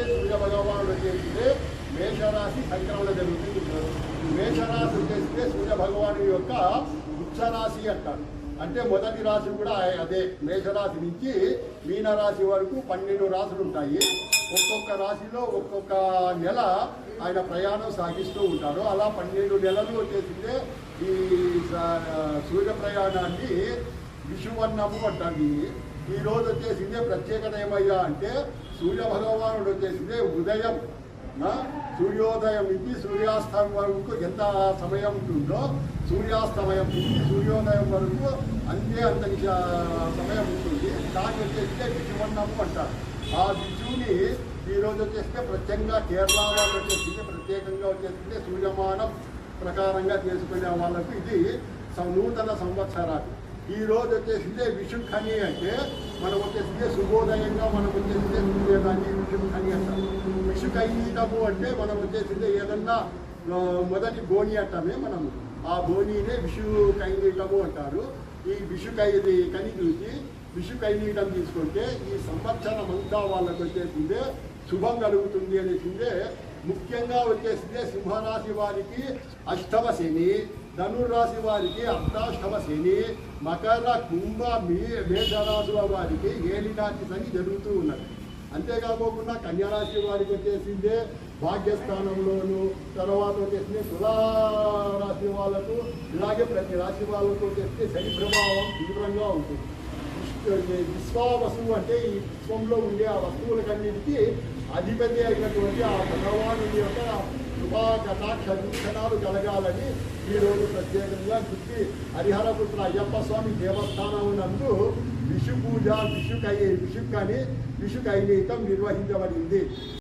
సూర్య భగవానుడు వచ్చేసిందే మేషరాశి సంక్రమణ జరుగుతుంది మేషరాశి వచ్చేసిందే సూర్య భగవాను యొక్క ఉచ్చరాశి అంటారు. అంటే మొదటి రాశి కూడా అదే మేషరాశి నుంచి మీనరాశి వరకు పన్నెండు రాశులు ఉంటాయి. ఒక్కొక్క రాశిలో ఒక్కొక్క నెల ఆయన ప్రయాణం సాగిస్తూ ఉంటారు. అలా పన్నెండు నెలలు వచ్చేసిందే ఈ స- సూర్య ప్రయాణాన్ని విషువర్ణము అంటారు. ఈ రోజు వచ్చేసిందే ప్రత్యేకత ఏమయ్యా అంటే సూర్య భగవానుడు వచ్చేసిందే ఉదయం సూర్యోదయం నుంచి సూర్యాస్తమయం వరకు ఎంత సమయం ఉంటుందో సూర్యాస్తమయం నుంచి సూర్యోదయం వరకు అంతే అంత సమయం ఉంటుంది. దాన్ని వచ్చేస్తే విజువన్నము అంటారు. ఆ విజువుని ఈరోజు వచ్చేస్తే ప్రత్యేకంగా కేరళ వాళ్ళు వచ్చేసింది ప్రత్యేకంగా వచ్చేసిందే సూర్యమానం ప్రకారంగా చేసుకునే వాళ్ళకు ఇది సం- నూతన సంవత్సరాలు. ఈ రోజు వచ్చేసిందే విషుఖని అంటే మనం వచ్చేసిందే శుభోదయంగా మనం వచ్చేసిందే సూర్యోదాన్ని విషుఖని అంటాం. విషుకైనము అంటే మనం వచ్చేసిందే ఏదన్నా మొదటి బోని అంటామే మనం ఆ బోనీనే విషు కైనీటము అంటారు. ఈ విషు కై కని చూసి విషు కైనీటం తీసుకుంటే ఈ సంవత్సరం అంతా వాళ్ళకు వచ్చేసిందే శుభం కలుగుతుంది అనేసిందే. ముఖ్యంగా వచ్చేసిందే సింహరాశి వారికి అష్టమ శని. ధనుర్రాశి వారికి అర్ధాష్టమ శని మకర కుంభ మీ మేషరాశుల వారికి ఏలినాటి శని జరుగుతూ ఉన్నది. అంతేకాకోకుండా కన్యారాశి వారికి వచ్చేసిందే భాగ్యస్థానంలోను తర్వాత వచ్చేసింది తులారాశి వాళ్ళకు ఇలాగే ప్రతి రాశి వాళ్ళకు వచ్చేసి శని ప్రభావం తీవ్రంగా ఉంటుంది. విశ్వ- విశ్వావసువు అంటే ఈ విశ్వంలో ఉండే ఆ వస్తువులకన్నిటికీ అధిపతి అయినటువంటి ఆ భగవానుడి యొక్క కృపా కటాక్ష వీక్షణాలు కలగాలని ఈరోజు ప్రత్యేకంగా గుర్తి హరిహరపుత్ర అయ్యప్ప స్వామి దేవస్థానం నందు విషు పూజ విషు కై విషు విషు నిర్వహించబడింది.